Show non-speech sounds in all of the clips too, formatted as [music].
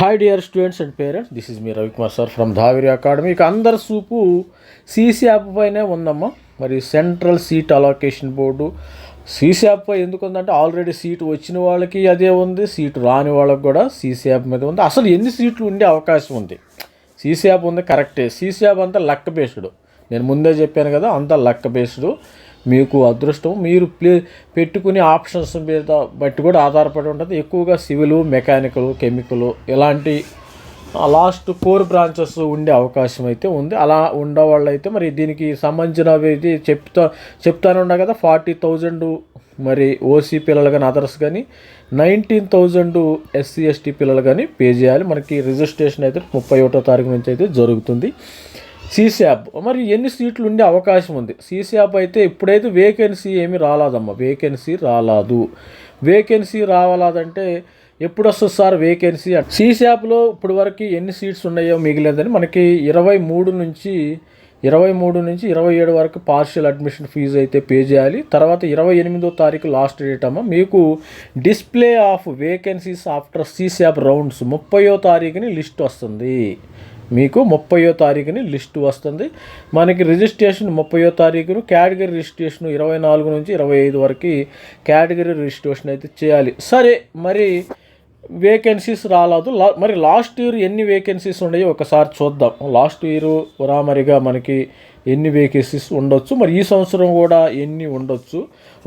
Hi dear students and parents this is me Ravikumar sir from Dhaviri academy ఇక అందరి సూపు CSAB పైనే ఉందమ్మా. మరి central seat allocation board CSAB పై ఎందుకు ఉందంటే ఆల్రెడీ సీటు వచ్చిన వాళ్ళకి అదే ఉంది సీటు రాని వాళ్ళకి కూడా సీసీ యాప్ మీద ఉంది. అసలు ఎన్ని సీట్లు ఉండే అవకాశం ఉంది? సీసీ యాప్ ఉంది కరెక్టే సీసీ యాప్ అంతా లక్క బేస్డ్ నేను ముందే చెప్పాను కదా అంతా లక్క బేస్డ్ మీకు అదృష్టం. మీరు ప్లే పెట్టుకునే ఆప్షన్స్ మీద బట్టి కూడా ఆధారపడి ఉంటుంది. ఎక్కువగా సివిల్ మెకానికల్ కెమికల్ ఇలాంటి లాస్ట్ కోర్ బ్రాంచెస్ ఉండే అవకాశం అయితే ఉంది. అలా ఉండేవాళ్ళు అయితే మరి దీనికి సంబంధించినవి ఇది చెప్తా చెప్తానే ఉన్నా కదా ఫార్టీ థౌజండ్ మరి ఓసీ పిల్లలు కానీ అదర్స్ కానీ నైన్టీన్ థౌజండ్ ఎస్సీ ఎస్టీ పిల్లలు కానీ పే చేయాలి. మనకి రిజిస్ట్రేషన్ అయితే ముప్పై ఒకటో తారీఖు నుంచి అయితే జరుగుతుంది. సీసాబ్ మరి ఎన్ని సీట్లు ఉండే అవకాశం ఉంది? సీసాబ్ అయితే ఇప్పుడైతే వేకెన్సీ ఏమి రాలేదమ్మా. వేకెన్సీ రాలేదు. వేకెన్సీ రావాలంటే ఎప్పుడు వస్తుంది సార్ వేకెన్సీ సీసాప్లో ఇప్పుడు వరకు ఎన్ని సీట్స్ ఉన్నాయో మిగిలేదని మనకి ఇరవై మూడు నుంచి ఇరవై మూడు నుంచి ఇరవై ఏడు వరకు పార్షియల్ అడ్మిషన్ ఫీజు అయితే పే చేయాలి. తర్వాత ఇరవై ఎనిమిదో తారీఖు లాస్ట్ డేట్ అమ్మ. మీకు display of vacancies after CSAB rounds ముప్పయో తారీఖుని లిస్ట్ వస్తుంది. మీకు ముప్పయో తారీఖుని లిస్ట్ వస్తుంది. మనకి రిజిస్ట్రేషన్ ముప్పయో తారీఖును కేటగిరీ రిజిస్ట్రేషన్ ఇరవై నాలుగు నుంచి ఇరవై ఐదు వరకు కేటగిరీ రిజిస్ట్రేషన్ అయితే చేయాలి. సరే మరి వేకెన్సీస్ రాలేదు. లా మరి లాస్ట్ ఇయర్ ఎన్ని వేకెన్సీస్ ఉన్నాయో ఒకసారి చూద్దాం. లాస్ట్ ఇయర్ రామరిగా మనకి ఎన్ని వేకెన్సీస్ ఉండొచ్చు మరి ఈ సంవత్సరం కూడా ఎన్ని ఉండొచ్చు?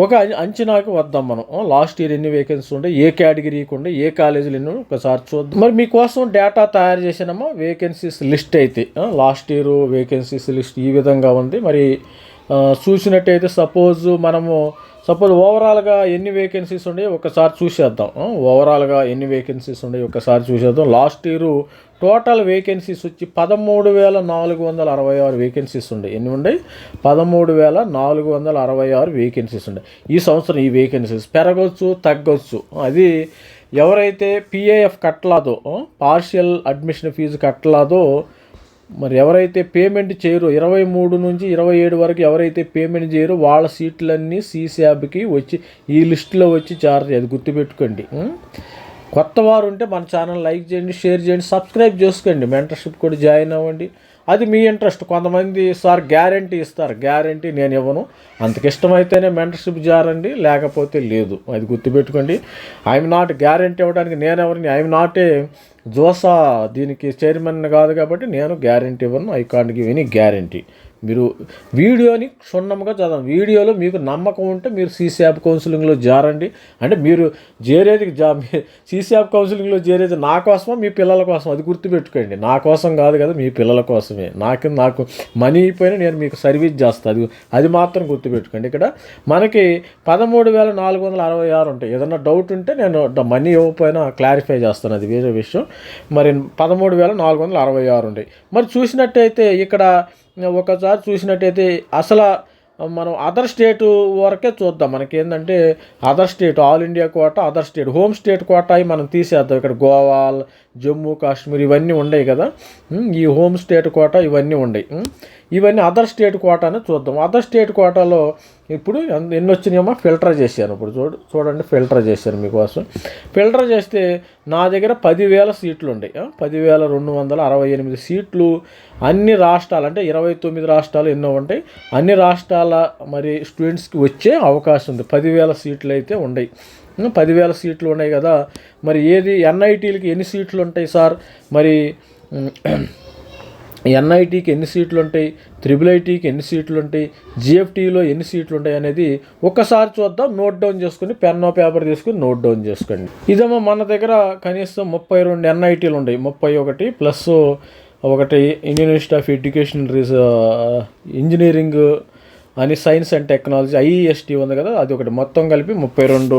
ఒక అంచనాకు అంచనాకి వద్దాం మనం. లాస్ట్ ఇయర్ ఎన్ని వేకెన్సీ ఉండే ఏ కేటగిరీకి ఉండే ఏ కాలేజీలు ఎన్ని ఒకసారి చూద్దాం. మరి మీకోసం డేటా తయారు చేసినామా వేకెన్సీస్ లిస్ట్ అయితే. లాస్ట్ ఇయర్ వేకెన్సీస్ లిస్ట్ ఈ విధంగా ఉంది. మరి చూసినట్టయితే సపోజ్ మనము సపోజ్ ఓవరాల్గా ఎన్ని వేకెన్సీస్ ఉన్నాయి ఒకసారి చూసేద్దాం. ఓవరాల్గా ఎన్ని వేకెన్సీస్ ఉన్నాయి ఒకసారి చూసేద్దాం. లాస్ట్ ఇయర్ టోటల్ వేకెన్సీస్ వచ్చి పదమూడు వేల నాలుగు వందల అరవై ఆరు వేకెన్సీస్ ఉండే ఎన్ని ఉన్నాయి? పదమూడు వేల నాలుగు వందల అరవై ఆరు వేకెన్సీస్ ఉండే ఈ సంవత్సరం ఈ వేకెన్సీస్ పెరగవచ్చు తగ్గొచ్చు. అది ఎవరైతే పిఏఎఫ్ కట్టలాదో పార్షియల్ అడ్మిషన్ ఫీజు కట్టలాదో మరి ఎవరైతే పేమెంట్ చేయరో ఇరవై మూడు నుంచి ఇరవై ఏడు వరకు ఎవరైతే పేమెంట్ చేయరో వాళ్ళ సీట్లన్నీ సీసాబ్కి వచ్చి ఈ లిస్టులో వచ్చి చార్జ్ అది గుర్తుపెట్టుకోండి. కొత్త వారు ఉంటే మన ఛానల్ లైక్ చేయండి షేర్ చేయండి సబ్స్క్రైబ్ చేసుకోండి. మెంటర్షిప్ కూడా జాయిన్ అవ్వండి. అది మీ ఇంట్రెస్ట్. కొంతమంది సార్ గ్యారంటీ ఇస్తారు. గ్యారంటీ నేను ఇవ్వను. అంతకు ఇష్టమైతేనే మెంటర్షిప్ జారండి లేకపోతే లేదు. అది గుర్తుపెట్టుకోండి. ఐఎమ్ నాట్ గ్యారంటీ ఇవ్వడానికి నేను ఎవరిని ఐఎమ్ నాట్ ఏ జోసా దీనికి చైర్మన్ కాదు కాబట్టి నేను గ్యారంటీ ఇవ్వను. I can't give any guarantee. మీరు వీడియోని క్షుణ్ణంగా చదవండి. వీడియోలో మీకు నమ్మకం ఉంటే మీరు సీసీఆప్ కౌన్సిలింగ్లో జారండి. అంటే మీరు చేరేది జా సీసీఆప్ కౌన్సిలింగ్లో చేరేది నా కోసమా మీ పిల్లల కోసం అది గుర్తుపెట్టుకోండి. నా కోసం కాదు కదా మీ పిల్లల కోసమే. నాకు నాకు మనీ అయిపోయినా నేను మీకు సర్వీస్ చేస్తాను అది అది మాత్రం గుర్తుపెట్టుకోండి. ఇక్కడ మనకి పదమూడు వేల నాలుగు వందల అరవై ఆరు ఉంటాయి. ఏదన్నా డౌట్ ఉంటే నేను మనీ ఇవ్వకపోయినా క్లారిఫై చేస్తాను. అది వేరే విషయం. మరి పదమూడు వేల నాలుగు వందల అరవై ఆరు ఉంటాయి. మరి చూసినట్టయితే ఇక్కడ ఒకసారి చూసినట్టయితే అసలు మనం అదర్ స్టేట్ వరకే చూద్దాం. మనకి ఏంటంటే other state all India quota other state home state quota అవి మనం తీసేద్దాం. ఇక్కడ గోవా జమ్మూ కాశ్మీర్ ఇవన్నీ ఉన్నాయి కదా. ఈ హోమ్ స్టేట్ కోట ఇవన్నీ ఉన్నాయి ఇవన్నీ అదర్ స్టేట్ కోటాని చూద్దాం. అదర్ స్టేట్ కోటాలో ఇప్పుడు ఎన్ని వచ్చినాయమ్మా ఫిల్టర్ చేశాను ఇప్పుడు చూడు చూడండి ఫిల్టర్ చేశాను మీకోసం. ఫిల్టర్ చేస్తే నా దగ్గర పదివేల సీట్లు ఉన్నాయి పదివేల రెండు వందల అరవై ఎనిమిది సీట్లు అన్ని రాష్ట్రాలు అంటే ఇరవై తొమ్మిది రాష్ట్రాలు ఎన్నో ఉంటాయి. అన్ని రాష్ట్రాల మరి స్టూడెంట్స్కి వచ్చే అవకాశం ఉంది. పదివేల సీట్లు అయితే ఉన్నాయి పదివేల సీట్లు ఉన్నాయి కదా. మరి ఏది ఎన్ఐటీలకి ఎన్ని సీట్లు ఉంటాయి సార్? మరి ఎన్ఐటీకి ఎన్ని సీట్లు ఉంటాయి త్రిబుల్ ఐటీకి ఎన్ని సీట్లు ఉంటాయి జిఎఫ్టీలో ఎన్ని సీట్లు ఉంటాయి అనేది ఒక్కసారి చూద్దాం నోట్ డౌన్ చేసుకుని పెన్ను పేపర్ తీసుకుని నోట్ డౌన్ చేసుకోండి. ఇదేమో మన దగ్గర కనీసం ముప్పై రెండు ఎన్ఐటీలు ఉన్నాయి ముప్పై ఒకటి ప్లస్ ఒకటి ఇండియన్ ఇన్స్టిట్యూట్ ఆఫ్ ఎడ్యుకేషన్ రీస ఇంజనీరింగ్ అని సైన్స్ అండ్ టెక్నాలజీ ఐఈఎస్టీ ఉంది కదా అది ఒకటి. మొత్తం కలిపి ముప్పై రెండు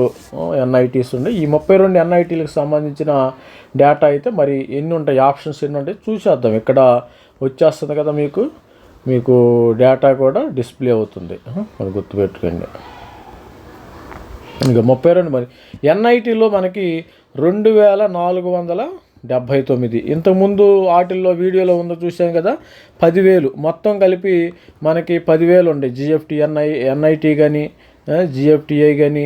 ఎన్ఐటీస్ ఉన్నాయి. ఈ ముప్పై రెండు ఎన్ఐటీలకు సంబంధించిన డేటా అయితే మరి ఎన్ని ఉంటాయి? ఆప్షన్స్ ఎన్ని ఉంటాయి? చూసేద్దాం. ఇక్కడ వచ్చేస్తుంది కదా మీకు మీకు డేటా కూడా డిస్ప్లే అవుతుంది. మరి గుర్తుపెట్టుకోండి. ఇంకా ముప్పై రెండు మరి. ఎన్ఐటీలో మనకి రెండు వేల నాలుగు వందల డెబ్భై తొమ్మిది. ఇంతకుముందు వాటిల్లో వీడియోలో ఉందో చూసాం కదా పదివేలు. మొత్తం కలిపి మనకి పదివేలు ఉండే జిఎఫ్టీ ఎన్ఐ ఎన్ఐటీ కానీ జిఎఫ్టిఐ కానీ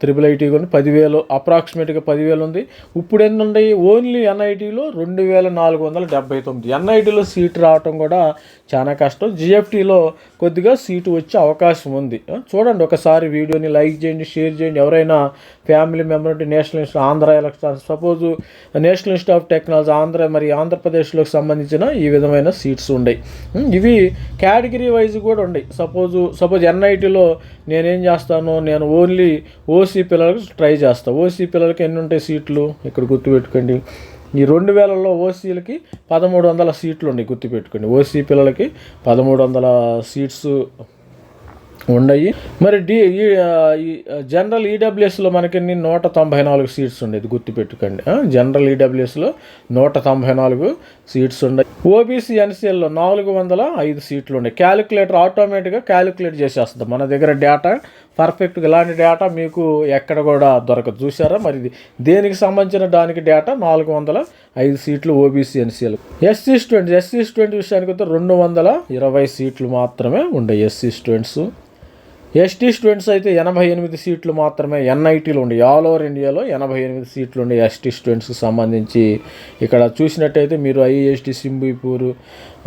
త్రిబుల్ ఐటీ కానీ పదివేలు అప్రాక్సిమేట్గా పదివేలు ఉంది. ఇప్పుడు ఎన్ని ఉన్నాయి ఓన్లీ ఎన్ఐటీలో రెండు వేల నాలుగు వందల డెబ్బై తొమ్మిది. ఎన్ఐటీలో సీట్ రావటం కూడా చాలా కష్టం. జిఎఫ్టీలో కొద్దిగా సీటు వచ్చే అవకాశం ఉంది. చూడండి ఒకసారి వీడియోని లైక్ చేయండి షేర్ చేయండి. ఎవరైనా family member national institute Andhra election suppose national institute of technology Andhra మరి ఆంధ్రప్రదేశ్లోకి సంబంధించిన ఈ విధమైన సీట్స్ ఉన్నాయి ఇవి కేటగిరీ వైజ్ కూడా ఉన్నాయి సపోజు సపోజ్ ఎన్ఐటీలో నేనేం చేస్తాను నేను ఓన్లీ ఓసీ పిల్లలకు ట్రై చేస్తాను ఓసీ పిల్లలకి ఎన్ని ఉంటాయి సీట్లు? ఇక్కడ గుర్తుపెట్టుకోండి. ఈ రెండు వేలలో ఓసీలకి పదమూడు వందల సీట్లు ఉన్నాయి గుర్తుపెట్టుకోండి. ఓసీ పిల్లలకి పదమూడు వందల సీట్స్ ఉన్నాయి. మరి డి ఈ జనరల్ ఈడబ్ల్యూఎస్లో మనకి ఎన్ని నూట తొంభై నాలుగు సీట్స్ ఉండేది గుర్తుపెట్టుకోండి. జనరల్ ఈడబ్ల్యూఎస్లో నూట తొంభై నాలుగు సీట్స్ ఉన్నాయి. ఓబీసీ ఎన్సీఎల్లో నాలుగు వందల ఐదు సీట్లు ఉన్నాయి. క్యాలిక్యులేటర్ ఆటోమేటిక్గా క్యాలిక్యులేట్ చేసేస్తుంది. మన దగ్గర డేటా పర్ఫెక్ట్గా ఇలాంటి డేటా మీకు ఎక్కడ కూడా దొరకదు. చూసారా మరి దేనికి సంబంధించిన దానికి డేటా నాలుగు వందల ఐదు సీట్లు OBC NCL SC students SC student విషయానికి వస్తే రెండు వందల ఇరవై సీట్లు మాత్రమే ఉండే ఎస్సీ స్టూడెంట్స్ ఎస్టీ స్టూడెంట్స్ అయితే ఎనభై ఎనిమిది సీట్లు మాత్రమే ఎన్ఐటీలు ఉండే ఆల్ ఓవర్ ఇండియాలో ఎనభై ఎనిమిది సీట్లు ఉండే ఎస్టీ స్టూడెంట్స్కి సంబంధించి ఇక్కడ చూసినట్టయితే మీరు ఐఎస్టీ సింబిపూర్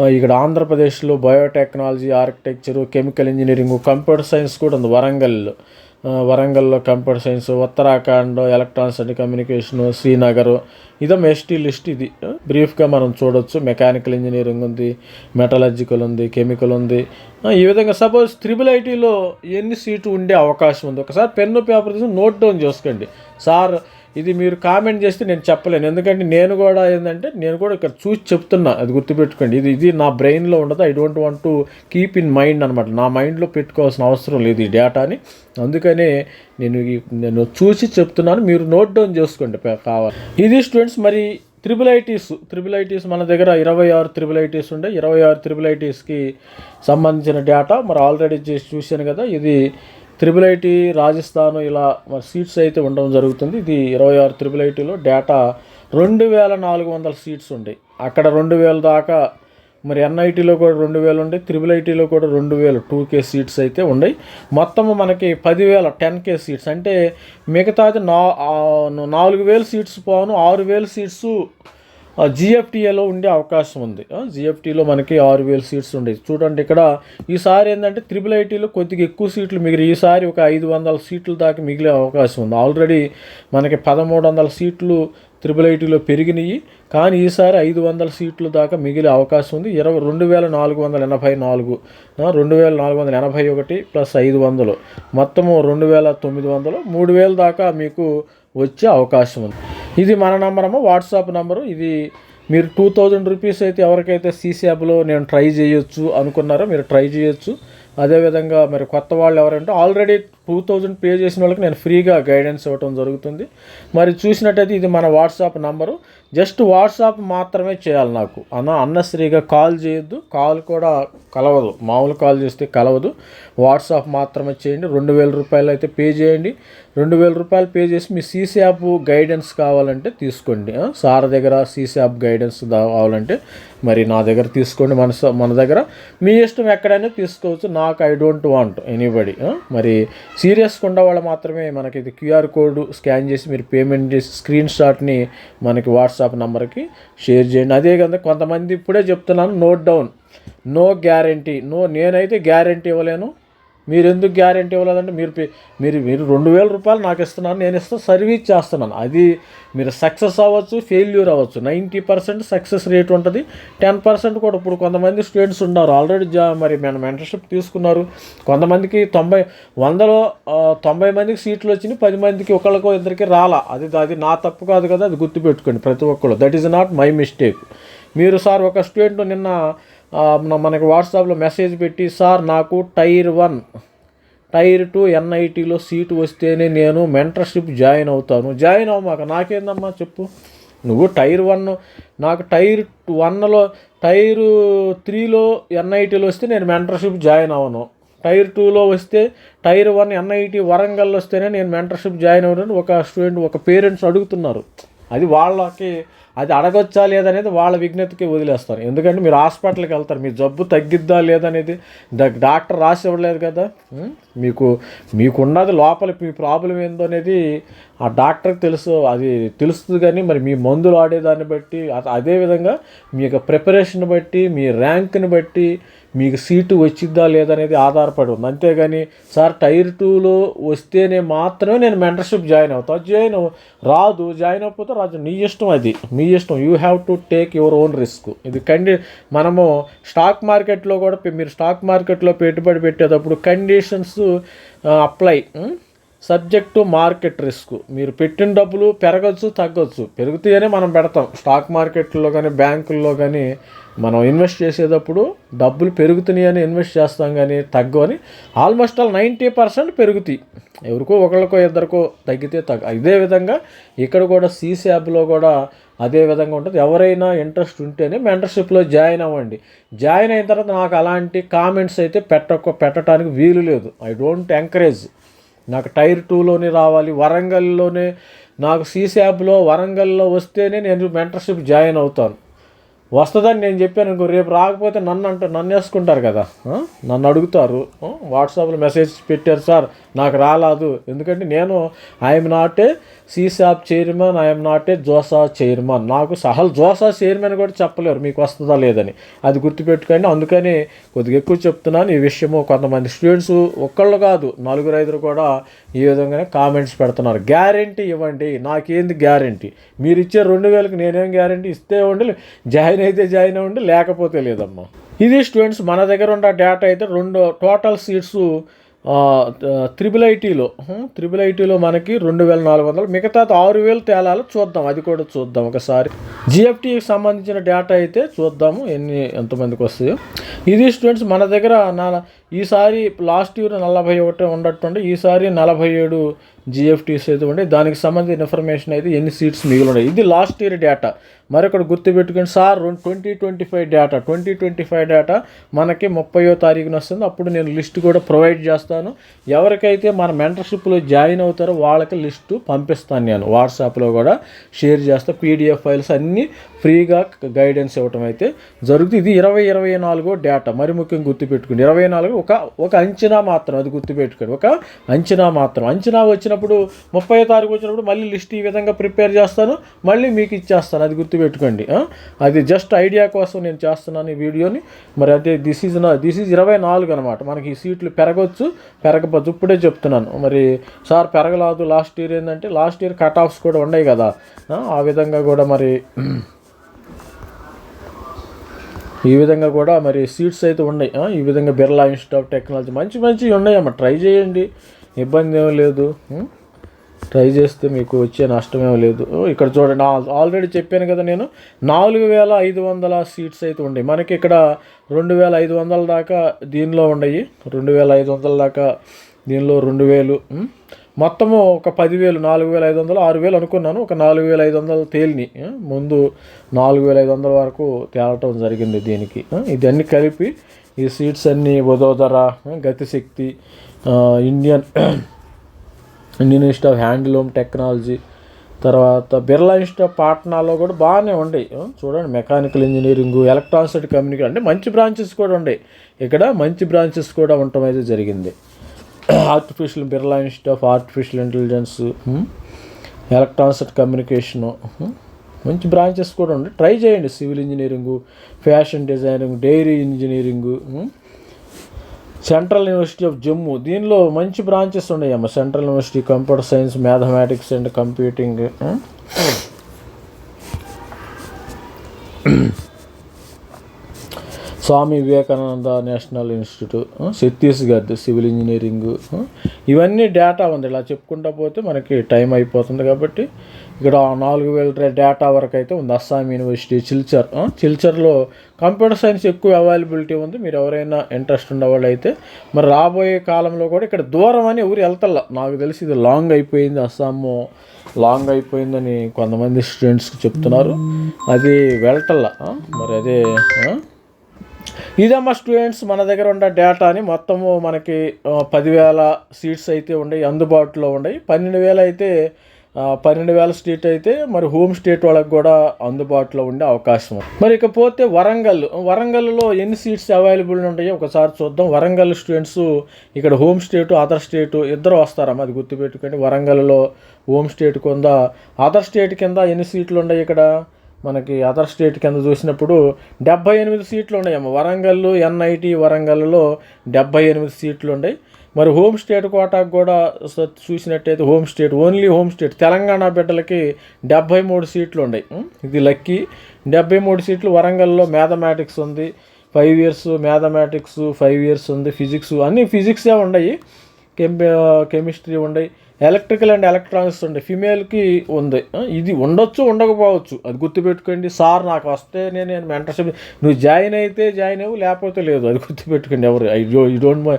ఇక్కడ ఆంధ్రప్రదేశ్లో biotechnology architecture chemical engineering computer science కూడా ఉంది వరంగల్లో వరంగల్లో computer science Uttarakhand electronics and communication Srinagar. ఇదం ఎస్టీ లిస్ట్ ఇది. బ్రీఫ్గా మనం చూడొచ్చు. మెకానికల్ ఇంజనీరింగ్ ఉంది మెటలర్జికల్ ఉంది కెమికల్ ఉంది. ఈ విధంగా సపోజ్ త్రిబుల్ ఐటీలో ఎన్ని సీటు ఉండే అవకాశం ఉంది. ఒకసారి పెన్ను పేపర్ తీసి నోట్ డౌన్ చేసుకోండి. సార్ ఇది మీరు కామెంట్ చేస్తే నేను చెప్పలేను. ఎందుకంటే నేను కూడా ఏంటంటే నేను కూడా ఇక్కడ చూసి చెప్తున్నా. అది గుర్తుపెట్టుకోండి. ఇది ఇది నా బ్రెయిన్లో ఉండదు. I don't want to keep in mind అనమాట నా మైండ్లో పెట్టుకోవాల్సిన అవసరం లేదు ఈ డేటాని. అందుకనే నేను ఈ- నేను చూసి చెప్తున్నాను. మీరు నోట్ డౌన్ చేసుకోండి కావాలి. ఇది స్టూడెంట్స్ మరి త్రిబుల్ ఐటీస్ త్రిబుల్ ఐటీస్ మన దగ్గర ఇరవై ఆరు త్రిబుల్ ఐటీస్ ఉండే. ఇరవై ఆరు త్రిబుల్ ఐటీస్కి సంబంధించిన డేటా. మరి ఆల్రెడీ చేసి చూశాను కదా. ఇది త్రిబుల్ ఐటీ రాజస్థాన్ ఇలా మరి సీట్స్ అయితే ఉండడం జరుగుతుంది. ఇది ఇరవై ఆరు త్రిబుల్ ఐటీలో డేటా రెండు వేల నాలుగు వందల సీట్స్ ఉండే. అక్కడ రెండు వేల దాకా మరి ఎన్ఐటీలో కూడా రెండు వేలు ఉండే. త్రిబుల్ ఐటీలో కూడా రెండు వేలు టూ కే సీట్స్ అయితే ఉన్నాయి మొత్తము మనకి పదివేల టెన్ కే సీట్స్ అంటే మిగతాది నా నాలుగు వేలు సీట్స్ పోను ఆరు వేలు సీట్స్ జిఎఫ్టీఏలో ఉండే అవకాశం ఉంది. జిఎఫ్టీలో మనకి ఆరు వేల సీట్స్ ఉండేది చూడండి ఇక్కడ ఈసారి ఏంటంటే త్రిబుల్ ఐటీలో కొద్దిగా ఎక్కువ సీట్లు మిగిలి ఈసారి ఒక ఐదు వందల సీట్లు దాకా మిగిలే అవకాశం ఉంది. ఆల్రెడీ మనకి పదమూడు వందల సీట్లు త్రిబుల్ ఐటీలో పెరిగినాయి. కానీ ఈసారి ఐదు వందల సీట్లు దాకా మిగిలే అవకాశం ఉంది. ఇరవై రెండు వేల నాలుగు వందల ఎనభై నాలుగు రెండు వేల నాలుగు వందల ఎనభై ఒకటి ప్లస్ ఐదు వందలు. మొత్తము రెండు వేల తొమ్మిది వందలు. మూడు వేల దాకా మీకు వచ్చే అవకాశం ఉంది. ఇది మన నంబర్ అమ్మ వాట్సాప్ నంబరు. ఇది మీరు టూ థౌజండ్ రూపీస్ అయితే ఎవరికైతే సీసీ యాప్లో నేను ట్రై చేయొచ్చు అనుకున్నారో మీరు ట్రై చేయొచ్చు. అదేవిధంగా మరి కొత్త వాళ్ళు ఎవరంటే ఆల్రెడీ టూ థౌజండ్ పే చేసిన వాళ్ళకి నేను ఫ్రీగా గైడెన్స్ ఇవ్వడం జరుగుతుంది. మరి చూసినట్టయితే ఇది మన వాట్సాప్ నంబరు. జస్ట్ వాట్సాప్ మాత్రమే చేయాలి నాకు. అన్న అన్నశ్రీగా కాల్ చేయొద్దు. కాల్ కూడా కలవదు. మామూలు కాల్ చేస్తే కలవదు. వాట్సాప్ మాత్రమే చేయండి. రెండు వేల రూపాయలు అయితే పే చేయండి. రెండు వేల రూపాయలు పే చేసి మీ సీసీ యాప్ గైడెన్స్ కావాలంటే తీసుకోండి. సార్ దగ్గర సీసీ యాప్ గైడెన్స్ కావాలంటే మరి నా దగ్గర తీసుకోండి. మన స- మన దగ్గర మీ ఇష్టం ఎక్కడైనా తీసుకోవచ్చు. నాకు ఐ డోంట్ వాంట్ ఎనీబడి. మరి సీరియస్గా ఉన్న వాళ్ళు మాత్రమే మనకి ఇది క్యూఆర్ కోడ్ స్కాన్ చేసి మీరు పేమెంట్ చేసి స్క్రీన్ షాట్ని మనకి వాట్సాప్ వాట్సాప్ నెంబర్కి షేర్ చేయండి. అదే కదా కొంతమంది ఇప్పుడే చెప్తున్నాను note down. No guarantee. No నేనైతే గ్యారంటీ ఇవ్వలేను. మీరు ఎందుకు గ్యారంటీ ఇవ్వలేదంటే మీరు మీరు మీరు రెండు వేల రూపాయలు నాకు ఇస్తున్నారు నేను ఇస్తా సర్వీస్ చేస్తున్నాను. అది మీరు సక్సెస్ అవ్వచ్చు ఫెయిల్యూర్ అవ్వచ్చు. నైంటీ పర్సెంట్ సక్సెస్ రేట్ ఉంటుంది. టెన్ పర్సెంట్ కూడా ఇప్పుడు కొంతమంది స్టూడెంట్స్ ఉన్నారు. ఆల్రెడీ జా మరి మన మెంటర్షిప్ తీసుకున్నారు. కొంతమందికి తొంభై వందలో తొంభై మందికి సీట్లు వచ్చినాయి పది మందికి ఒకళ్ళకో ఇద్దరికి రాలా. అది అది నా తప్పు కాదు కదా అది గుర్తుపెట్టుకోండి ప్రతి ఒక్కళ్ళు. That is not my mistake మీరు సార్ ఒక స్టూడెంట్ నిన్న మనకి వాట్సాప్లో మెసేజ్ పెట్టి సార్ నాకు టైర్ వన్ టైర్ టూ ఎన్ఐటీలో సీటు వస్తేనే నేను మెంటర్షిప్ జాయిన్ అవుతాను. జాయిన్ అవ్వమాక నాకేందమ్మా చెప్పు? నువ్వు టైర్ వన్ నాకు టైర్ వన్లో టైర్ త్రీలో ఎన్ఐటీలో వస్తే నేను మెంటర్షిప్ జాయిన్ అవ్వను. టైర్ టూలో వస్తే టైర్ వన్ ఎన్ఐటి వరంగల్ వస్తేనే నేను మెంటర్షిప్ జాయిన్ అవ్వను ఒక స్టూడెంట్ ఒక పేరెంట్స్ అడుగుతున్నారు. అది వాళ్ళకి అది అడగొచ్చా లేదనేది వాళ్ళ విజ్ఞతకి వదిలేస్తాను ఎందుకంటే మీరు హాస్పిటల్కి వెళ్తారు మీ జబ్బు తగ్గిద్దా లేదనేది డాక్టర్ రాసి ఇవ్వలేదు కదా మీకు మీకున్నది లోపల మీ ప్రాబ్లం ఏందో అనేది ఆ డాక్టర్కి తెలుసు అది తెలుస్తుంది కానీ మరి మీ మందులు ఆడేదాన్ని బట్టి అదేవిధంగా మీ యొక్క ప్రిపరేషన్ బట్టి మీ ర్యాంక్ని బట్టి మీకు సీటు వచ్చిద్దా లేదనేది ఆధారపడి ఉంది. అంతేగాని సార్ టైర్ టూలో వస్తేనే మాత్రమే నేను మెంటర్షిప్ జాయిన్ అవుతా. జాయిన్ రాదు జాయిన్ అవ్వకపోతే రాజు నీ ఇష్టం అది. మీ ఇష్టం. You have to take your own risk ఇది కండి మనము స్టాక్ మార్కెట్లో కూడా మీరు స్టాక్ మార్కెట్లో పెట్టుబడి పెట్టేటప్పుడు conditions apply subject to market risk మీరు పెట్టిన డబ్బులు పెరగచ్చు తగ్గొచ్చు. పెరుగుతాయనే మనం పెడతాం. స్టాక్ మార్కెట్లో కానీ బ్యాంకుల్లో కానీ మనం ఇన్వెస్ట్ చేసేటప్పుడు డబ్బులు పెరుగుతున్నాయని ఇన్వెస్ట్ చేస్తాం కానీ తగ్గవని ఆల్మోస్ట్ ఆల్ నైంటీ పర్సెంట్ పెరుగుతాయి. ఎవరికో ఒకరికో ఇద్దరికో తగ్గితే తగ్గ. ఇదే విధంగా ఇక్కడ కూడా సీసీ యాప్లో కూడా అదే విధంగా ఉంటుంది. ఎవరైనా ఇంట్రెస్ట్ ఉంటేనే మెంటర్షిప్లో జాయిన్ అవ్వండి. జాయిన్ అయిన తర్వాత నాకు అలాంటి కామెంట్స్ అయితే పెట్టక పెట్టడానికి వీలు లేదు. ఐ డోంట్ ఎంకరేజ్ నాకు టైర్ టూలోనే రావాలి వరంగల్లోనే నాకు సీసీ యాప్లో వరంగల్లో వస్తేనే నేను మెంటర్షిప్ జాయిన్ అవుతాను. వస్తుందని నేను చెప్పాను ఇంకో రేపు రాకపోతే నన్ను అంట నన్ను వేసుకుంటారు కదా నన్ను అడుగుతారు వాట్సాప్లో మెసేజ్ పెట్టారు సార్ నాకు రాలేదు. ఎందుకంటే నేను I'm not a CSAB chairman I'm not a JoSAA chairman. నాకు సహల్ జోసా చైర్మన్ కూడా చెప్పలేరు మీకు వస్తుందా లేదని. అది గుర్తుపెట్టుకోండి అందుకని కొద్దిగా ఎక్కువ చెప్తున్నాను. ఈ విషయము కొంతమంది స్టూడెంట్స్ ఒక్కళ్ళు కాదు నలుగురు ఐదురు కూడా ఈ విధంగానే కామెంట్స్ పెడుతున్నారు. గ్యారంటీ ఇవ్వండి నాకేంది గ్యారంటీ? మీరు ఇచ్చే రెండు వేలకు నేనేం గ్యారంటీ? ఇస్తే ఉండి జాయిన్ అయితే జాయిన్ అవ్వండి లేకపోతే లేదమ్మా. ఇది స్టూడెంట్స్ మన దగ్గర ఉన్న డేటా అయితే రెండు టోటల్ సీట్స్ త్రిబుల్ ఐటీలో త్రిబుల్ ఐటీలో మనకి రెండు వేల నాలుగు వందలు మిగతా ఆరు వేలు తేలాలో చూద్దాం అది కూడా చూద్దాం ఒకసారి. జిఎఫ్టీకి సంబంధించిన డేటా అయితే చూద్దాము ఎన్ని ఎంతమందికి వస్తాయో. ఇది స్టూడెంట్స్ మన దగ్గర నా ఈసారి లాస్ట్ ఇయర్ నలభై ఒకటి ఉండట్టుండే ఈసారి నలభై ఏడు జిఎఫ్టీస్ అయితే ఉండే దానికి సంబంధించిన ఇన్ఫర్మేషన్ అయితే ఎన్ని సీట్స్ మిగిలి ఉన్నాయి. ఇది లాస్ట్ ఇయర్ డేటా మరొకటి గుర్తుపెట్టుకుని sir twenty twenty five data twenty twenty five data మనకి ముప్పయో తారీఖున వస్తుంది. అప్పుడు నేను లిస్ట్ కూడా ప్రొవైడ్ చేస్తాను. ఎవరికైతే మన మెంటర్షిప్లో జాయిన్ అవుతారో వాళ్ళకి లిస్టు పంపిస్తాను నేను. వాట్సాప్లో కూడా షేర్ చేస్తాను పీడిఎఫ్ ఫైల్స్ అన్నీ ఫ్రీగా గైడెన్స్ ఇవ్వటం అయితే జరుగుతుంది. ఇది ఇరవై ఇరవై నాలుగో డేటా మరి ముఖ్యంగా గుర్తుపెట్టుకుని ఇరవై నాలుగు ఒక ఒక అంచనా మాత్రం అది గుర్తుపెట్టుకోండి. ఒక అంచనా మాత్రం. అంచనా వచ్చినప్పుడు ముప్పై తారీఖు వచ్చినప్పుడు మళ్ళీ లిస్ట్ ఈ విధంగా ప్రిపేర్ చేస్తాను మళ్ళీ మీకు ఇచ్చేస్తాను అది గుర్తుపెట్టుకోండి. అది జస్ట్ ఐడియా కోసం నేను చేస్తున్నాను ఈ వీడియోని. మరి అదే దిస్ ఈజ్ నా దిస్ ఈజ్ ఇరవై నాలుగు అనమాట మనకి ఈ సీట్లు పెరగవచ్చు పెరగపోవచ్చు ఇప్పుడే చెప్తున్నాను. మరి సార్ పెరగలేదు లాస్ట్ ఇయర్ ఏంటంటే లాస్ట్ ఇయర్ కట్ ఆఫ్స్ కూడా ఉన్నాయి కదా. ఆ విధంగా కూడా మరి ఈ విధంగా కూడా మరి సీట్స్ అయితే ఉన్నాయి. ఈ విధంగా బిర్లా ఇన్స్టిట్యూట్ ఆఫ్ టెక్నాలజీ మంచి మంచి ఉన్నాయమ్మా ట్రై చేయండి. ఇబ్బంది ఏం లేదు. ట్రై చేస్తే మీకు వచ్చే నష్టమేం లేదు. ఇక్కడ చూడండి. ఆల్రెడీ చెప్పాను కదా నేను. నాలుగు వేల ఐదు వందల సీట్స్ అయితే ఉన్నాయి మనకి ఇక్కడ రెండు వేల ఐదు వందల దాకా దీనిలో ఉన్నాయి. రెండు వేల ఐదు వందల దాకా దీనిలో రెండు వేలు. మొత్తము ఒక పదివేలు నాలుగు వేల ఐదు వందలు ఆరు వేలు అనుకున్నాను. ఒక నాలుగు వేల ఐదు వందలు తేలిని. ముందు నాలుగు వేల ఐదు వందల వరకు తేలటం జరిగింది దీనికి. ఇదన్నీ కలిపి ఈ సీట్స్ అన్నీ Vadodara Gatishakti Indian [clears throat] Indian institute of handloom technology తర్వాత బిర్లా ఇన్స్టిట్యూట్ ఆఫ్ పాట్నాలో కూడా బాగానే ఉన్నాయి చూడండి మెకానికల్ ఇంజనీరింగ్ ఎలక్ట్రానిక్స్ కమ్యూనికేషన్ అంటే మంచి బ్రాంచెస్ కూడా ఉన్నాయి ఇక్కడ మంచి బ్రాంచెస్ కూడా ఉండటం అయితే జరిగింది. Artificial Birla institute of artificial intelligence electronics and communication మంచి బ్రాంచెస్ కూడా ఉన్నాయి. ట్రై చేయండి civil engineering fashion designing dairy engineering central university of Jammu దీనిలో మంచి branches ఉన్నాయమ్మ. Central university computer science mathematics and computing Swami Vivekananda national institute Chhattisgarh civil engineering ఇవన్నీ data ఉంది. ఇలా చెప్పుకుంటా పోతే మనకి టైం అయిపోతుంది కాబట్టి ఇక్కడ నాలుగు వేల డేటా వరకు అయితే ఉంది. అస్సాం యూనివర్సిటీ చిల్చర్ చిల్చర్లో కంప్యూటర్ సైన్స్ ఎక్కువ అవైలబిలిటీ ఉంది. మీరు ఎవరైనా ఇంట్రెస్ట్ ఉన్నవాళ్ళు అయితే మరి రాబోయే కాలంలో కూడా ఇక్కడ దూరం అని ఊరు వెళ్తల్లా. నాకు తెలిసి ఇది లాంగ్ అయిపోయింది అస్సాము. లాంగ్ అయిపోయిందని కొంతమంది స్టూడెంట్స్కి చెప్తున్నారు. అది వెళ్ళటల్లా మరి అదే ఇదమ్మా స్టూడెంట్స్ మన దగ్గర ఉన్న డేటాని మొత్తము మనకి పదివేల సీట్స్ అయితే ఉన్నాయి అందుబాటులో ఉన్నాయి పన్నెండు వేలు అయితే పన్నెండు వేల స్టేట్ అయితే మరి హోమ్ స్టేట్ వాళ్ళకి కూడా అందుబాటులో ఉండే అవకాశం. మరి ఇకపోతే వరంగల్ వరంగల్లో ఎన్ని సీట్స్ అవైలబుల్ ఉంటాయో ఒకసారి చూద్దాం. వరంగల్ స్టూడెంట్స్ ఇక్కడ హోమ్ స్టేట్ అదర్ స్టేట్ ఇద్దరు వస్తారమ్మా అది గుర్తుపెట్టుకోండి వరంగల్లో హోమ్ స్టేట్ కింద అదర్ స్టేట్ కింద ఎన్ని సీట్లు ఉన్నాయి ఇక్కడ? మనకి అదర్ స్టేట్ కింద చూసినప్పుడు డెబ్బై ఎనిమిది సీట్లు ఉన్నాయమ్మ. వరంగల్ ఎన్ఐటి వరంగల్లో డెబ్బై ఎనిమిది సీట్లు ఉన్నాయి. మరి హోమ్ స్టేట్ కోటాకు కూడా స- చూసినట్టయితే home state only home state Telangana బిడ్డలకి డెబ్బై మూడు సీట్లు ఉన్నాయి. ఇది లక్కీ. డెబ్బై మూడు సీట్లు వరంగల్లో మ్యాథమెటిక్స్ ఉంది. Five years mathematics five years ఉంది. ఫిజిక్స్ అన్నీ ఫిజిక్సే ఉన్నాయి. కెమి కెమిస్ట్రీ ఉన్నాయి. ఎలక్ట్రికల్ అండ్ ఎలక్ట్రానిక్స్ ఉండే. ఫిమేల్కి ఉంది. ఇది ఉండొచ్చు ఉండకపోవచ్చు. అది గుర్తుపెట్టుకోండి. సార్ నాకు వస్తే నేను నేను మెంటర్షిప్ నువ్వు జాయిన్ అయితే జాయిన్ అవ్వు లేకపోతే లేదు. అది గుర్తుపెట్టుకోండి ఎవరు. I you don't my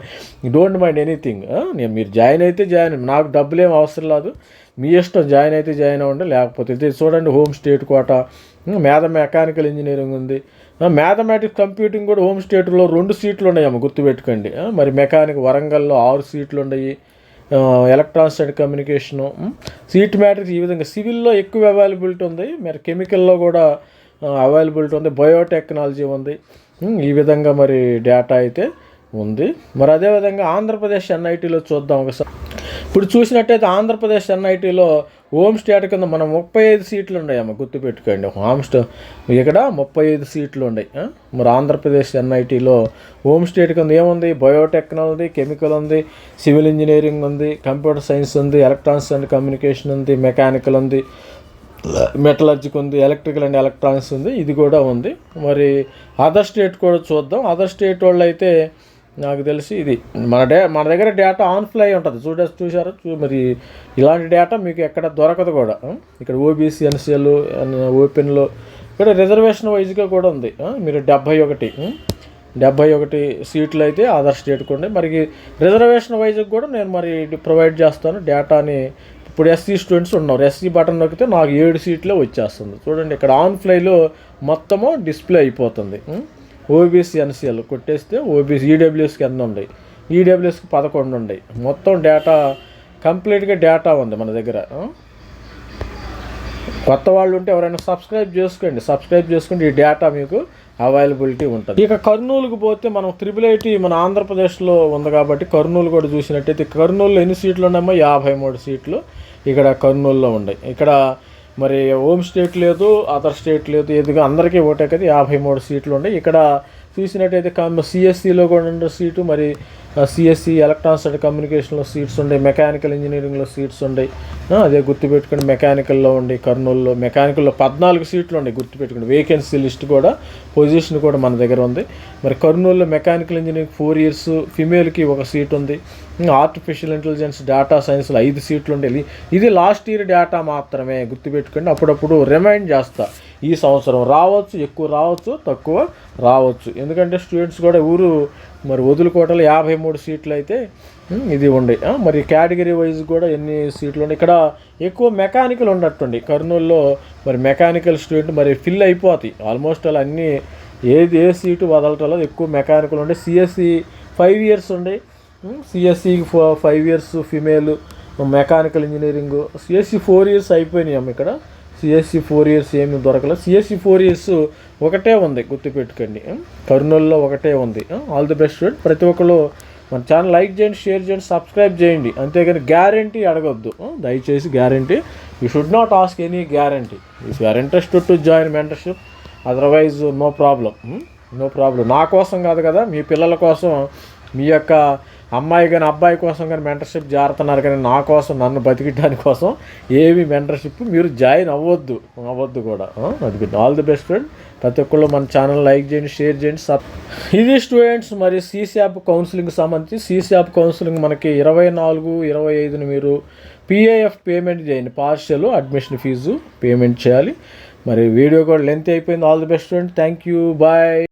don't mind anything. నేను మీరు జాయిన్ అయితే జాయిన్ నాకు డబ్బులు ఏం అవసరం లేదు మీ ఇష్టం జాయిన్ అయితే జాయిన్ అవ్వండి లేకపోతే ఇది చూడండి హోమ్ స్టేట్ కోట. మేధ మెకానికల్ ఇంజనీరింగ్ ఉంది. మ్యాథమెటిక్స్ కంప్యూటింగ్ కూడా హోమ్ స్టేట్లో రెండు సీట్లు ఉన్నాయమ్మ గుర్తుపెట్టుకోండి. మరి మెకానిక్ వరంగల్లో ఆరు సీట్లు ఉన్నాయి. Electronics and communication seat matrix ఈ విధంగా సివిల్లో ఎక్కువ అవైలబిలిటీ ఉంది. మరి కెమికల్లో కూడా అవైలబిలిటీ ఉంది. బయోటెక్నాలజీ ఉంది. ఈ విధంగా మరి డేటా అయితే ఉంది. మరి అదేవిధంగా ఆంధ్రప్రదేశ్ ఎన్ఐటీలో చూద్దాం ఒకసారి. ఇప్పుడు చూసినట్టయితే ఆంధ్రప్రదేశ్ ఎన్ఐటీలో హోమ్ స్టేట్ కింద మనం ముప్పై ఐదు సీట్లు ఉన్నాయమ్మ గుర్తుపెట్టుకోండి. హోమ్ స్టే ఇక్కడ ముప్పై ఐదు సీట్లు ఉన్నాయి. మరి ఆంధ్రప్రదేశ్ ఎన్ఐటీలో హోమ్ స్టేట్ కింద ఏముంది? బయోటెక్నాలజీ కెమికల్ ఉంది సివిల్ ఇంజనీరింగ్ ఉంది కంప్యూటర్ సైన్స్ ఉంది ఎలక్ట్రానిక్స్ అండ్ కమ్యూనికేషన్ ఉంది మెకానికల్ ఉంది మెటలర్జిక్ ఉంది ఎలక్ట్రికల్ అండ్ ఎలక్ట్రానిక్స్ ఉంది ఇది కూడా ఉంది. మరి అదర్ స్టేట్ కూడా చూద్దాం. అదర్ స్టేట్ వాళ్ళు అయితే నాకు తెలిసి ఇది. మన డే మన దగ్గర డేటా ఆన్ ఫ్లై ఉంటుంది. చూడ చూసారా చూ మరి ఇలాంటి డేటా మీకు ఎక్కడ దొరకదు కూడా. ఇక్కడ ఓబీసీ ఎన్సీఎల్ ఓపెన్లో ఇక్కడ రిజర్వేషన్ వైజ్గా కూడా ఉంది. మీరు డెబ్భై ఒకటి డెబ్బై ఒకటి సీట్లు అయితే అదర్ స్టేట్కి మరి రిజర్వేషన్ వైజ్కి కూడా నేను మరి ప్రొవైడ్ చేస్తాను. డేటాని ఇప్పుడు ఎస్సీ స్టూడెంట్స్ ఉన్నారు. ఎస్సీ బటన్ నొక్కితే నాకు ఏడు సీట్లే వచ్చేస్తుంది. చూడండి ఇక్కడ ఆన్ ఫ్లైలో మొత్తము డిస్ప్లే అయిపోతుంది. ఓబీసీ ఎన్సీఎల్ కొట్టేస్తే ఓబీసీ ఈడబ్ల్యూఎస్కి ఎన్ని ఉన్నాయి? ఈడబ్ల్యూఎస్కి పదకొండు ఉన్నాయి. మొత్తం డేటా కంప్లీట్గా డేటా ఉంది మన దగ్గర. కొత్త వాళ్ళు ఉంటే ఎవరైనా సబ్స్క్రైబ్ చేసుకోండి. సబ్స్క్రైబ్ చేసుకుంటే ఈ డేటా మీకు అవైలబిలిటీ ఉంటుంది. ఇక కర్నూలుకు పోతే మనం త్రిబుల్ ఐటీ మన ఆంధ్రప్రదేశ్లో ఉంది కాబట్టి కర్నూలు కూడా చూసినట్టయితే కర్నూలులో ఎన్ని సీట్లు ఉన్నాయో యాభై మూడు సీట్లు ఇక్కడ కర్నూలులో ఉన్నాయి. ఇక్కడ మరి హోమ్ స్టేట్ లేదు అదర్ స్టేట్ లేదు ఎందుకు అందరికీ ఓటే కదా యాభై మూడు సీట్లు ఉన్నాయి ఇక్కడ చూసినట్టయితే కమ్ సిఎస్సిలో కూడా ఉండే సీటు మరి సిఎస్సి ఎలక్ట్రానిక్స్ అండ్ కమ్యూనికేషన్లో సీట్స్ ఉన్నాయి మెకానికల్ ఇంజనీరింగ్లో సీట్స్ ఉన్నాయి అదే గుర్తుపెట్టుకుని మెకానికల్లో ఉండే కర్నూలులో మెకానికల్లో పద్నాలుగు సీట్లు ఉన్నాయి గుర్తుపెట్టుకుని వేకెన్సీ లిస్ట్ కూడా పొజిషన్ కూడా మన దగ్గర ఉంది. మరి కర్నూలులో మెకానికల్ ఇంజనీరింగ్ ఫోర్ ఇయర్స్ ఫిమేల్కి ఒక సీట్ ఉంది. ఆర్టిఫిషియల్ ఇంటెలిజెన్స్ డేటా సైన్స్లో ఐదు సీట్లు ఉండేది ఇది లాస్ట్ ఇయర్ డేటా మాత్రమే గుర్తుపెట్టుకోండి. అప్పుడప్పుడు రిమైండ్ చేస్తా. ఈ సంవత్సరం రావచ్చు ఎక్కువ రావచ్చు తక్కువ రావచ్చు. ఎందుకంటే స్టూడెంట్స్ కూడా ఊరు మరి వదులుకోవటంలో యాభై మూడు సీట్లు అయితే ఇది ఉండే. మరి కేటగిరీ వైజ్ కూడా ఎన్ని సీట్లు ఉన్నాయి ఇక్కడ ఎక్కువ మెకానికల్ ఉన్నట్టుండి. కర్నూలులో మరి మెకానికల్ స్టూడెంట్ మరి ఫిల్ అయిపోతాయి. ఆల్మోస్ట్ అలా అన్నీ ఏది ఏ సీటు వదలటంలో ఎక్కువ మెకానికల్ ఉండే. సిఎస్సి ఫైవ్ ఇయర్స్ ఉండే. CSC five years female mechanical engineering CSC four years అయిపోయినాయి ఇక్కడ. సిఎస్సి ఫోర్ ఇయర్స్ ఏమి దొరకల. సిఎస్సి ఫోర్ ఇయర్స్ ఒకటే ఉంది గుర్తుపెట్టుకోండి. కర్నూలులో ఒకటే ఉంది. ఆల్ ది బెస్ట్ స్టూడెంట్ ప్రతి ఒక్కరు మన ఛానల్ లైక్ చేయండి షేర్ చేయండి సబ్స్క్రైబ్ చేయండి. అంతేగాని గ్యారంటీ అడగొద్దు. దయచేసి guarantee you should not ask any guarantee if you are interested to join mentorship otherwise no problem no problem నా కోసం కాదు కదా మీ పిల్లల కోసం మీ యొక్క అమ్మాయి కానీ అబ్బాయి కోసం కానీ మెంటర్షిప్ జారుతున్నారు కానీ నా కోసం నన్ను బతికించడానికి కోసం ఏమి మెంటర్షిప్ మీరు జాయిన్ అవ్వద్దు. అవ్వద్దు కూడా. అది అది ఆల్ ది బెస్ట్ ఫ్రెండ్ ప్రతి ఒక్కళ్ళు మన ఛానల్ లైక్ చేయండి షేర్ చేయండి సబ్ ఇది స్టూడెంట్స్ మరి సీసీఆప్ కౌన్సిలింగ్ సంబంధించి సీసీఆప్ కౌన్సిలింగ్ మనకి ఇరవై నాలుగు ఇరవై ఐదుని మీరు పిఐఎఫ్ పేమెంట్ చేయండి. పార్షియల్ అడ్మిషన్ ఫీజు పేమెంట్ చేయాలి. మరి వీడియో కూడా లెంత్ అయిపోయింది. All the best friend thank you bye